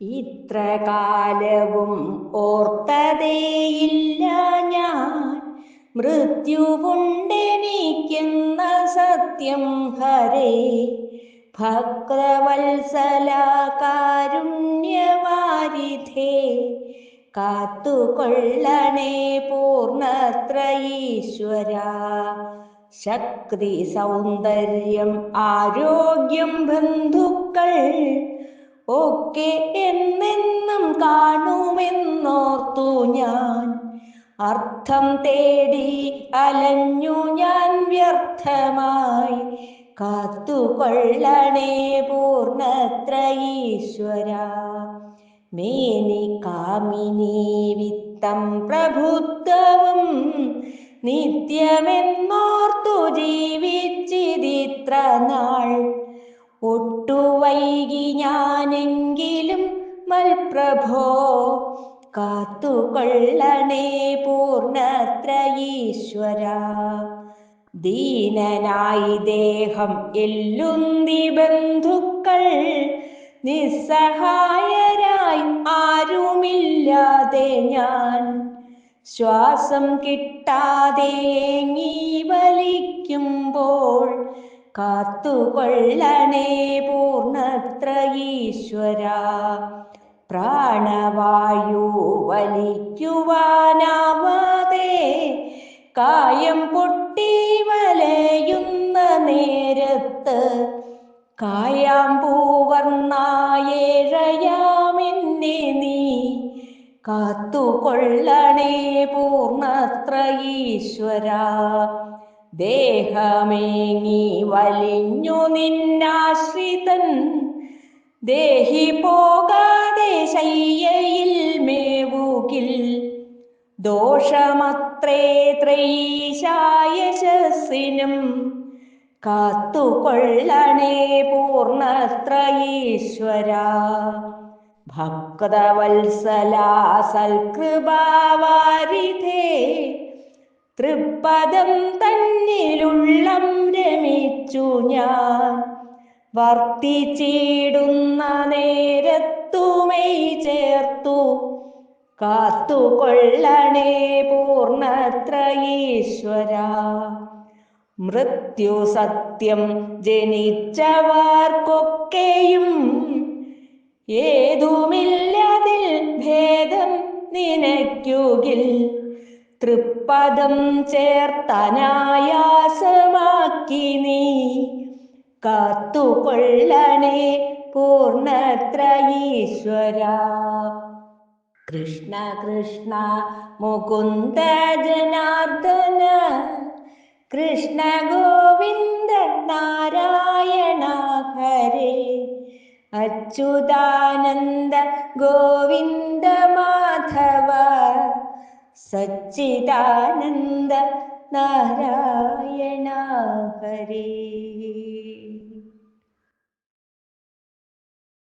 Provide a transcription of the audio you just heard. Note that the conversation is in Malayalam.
ഇത്ര കാലവും ഓർത്തതേയില്ല ഞാൻ. മൃത്യുവുണ്ടെനിക്കുന്ന സത്യം ഹരേ. ഭക്തവത്സല കാരുണ്യവാരിധേ കാത്തുകൊള്ളണേ പൂർണത്ര ഈശ്വര ശക്തി സൗന്ദര്യം ആരോഗ്യം ബന്ധുക്കൾ ഒക്കെ എന്നെന്നും കാണുമെന്നോർത്തു ഞാൻ. അർത്ഥം തേടി അലഞ്ഞു ഞാൻ വ്യർത്ഥമായി. കാത്തുകൊള്ളണേ പൂർണത്ര ഈശ്വര മേനി കാമിനി വിത്തം പ്രഭുത്വവും നിത്യമെന്നോർത്തു ജീവിച്ചിതിത്ര നാൾ. ഒട്ടു വൈകി ഞാനെങ്കിലും മൽപ്രഭോ കാത്തുകൊള്ളണേ പൂർണത്ര ഈശ്വര ദീനനായി ദേഹം എല്ലുന്തി ബന്ധുക്കൾ നിസ്സഹായരായി ആരുമില്ലാതെ ഞാൻ. ശ്വാസം കിട്ടാതെ ഏങ്ങി വലിക്കുമ്പോൾ കാത്തുകൊള്ളണേ പൂർണത്ര ഈശ്വര പ്രാണവായു വലിക്കുവാനാവാതെ കായം പൊട്ടി വലയുന്ന നേരത്ത് കായാമ്പൂവർണായേഴയാമെന്നെ നീ കാത്തുകൊള്ളണേ പൂർണത്ര ഈശ്വര ദേഹമേങ്ങി വലിഞ്ഞു നിന്നാശ്രിതൻ. ദേഹി പോകാതെ ശയ്യയിൽ മേവുകിൽ. ദോഷമത്രേ ത്രൈശായശസ്സിനും കാത്തുകൊള്ളണേ പൂർണത്രയീശ്വര ഭക്തവത്സല സൽകൃപാവാരിധേ. തൃപ്പദം തന്നിലുള്ളം രമിച്ചു ഞാൻ. വർത്തിച്ചിടുന്ന നേരത്തുമൈ ചേർത്തു. കാത്തുകൊള്ളണേ പൂർണത്ര ഈശ്വര മൃത്യു സത്യം ജനിച്ചവർക്കൊക്കെയും ഏതുമില്ലതിൽ ഭേദം നിനയ്ക്കുകിൽ. തൃപ്പദം ചേർത്തനായാസമാക്കി നീ. കാത്തുകൊള്ളണേ പൂർണത്രയീശ്വര കൃഷ്ണ കൃഷ്ണ മുകുന്ദ ജനാർദ്ദന. കൃഷ്ണ ഗോവിന്ദ നാരായണ ഹരേ. അച്യുതാനന്ദ ഗോവിന്ദ സച്ചിദാനന്ദ നാരായണ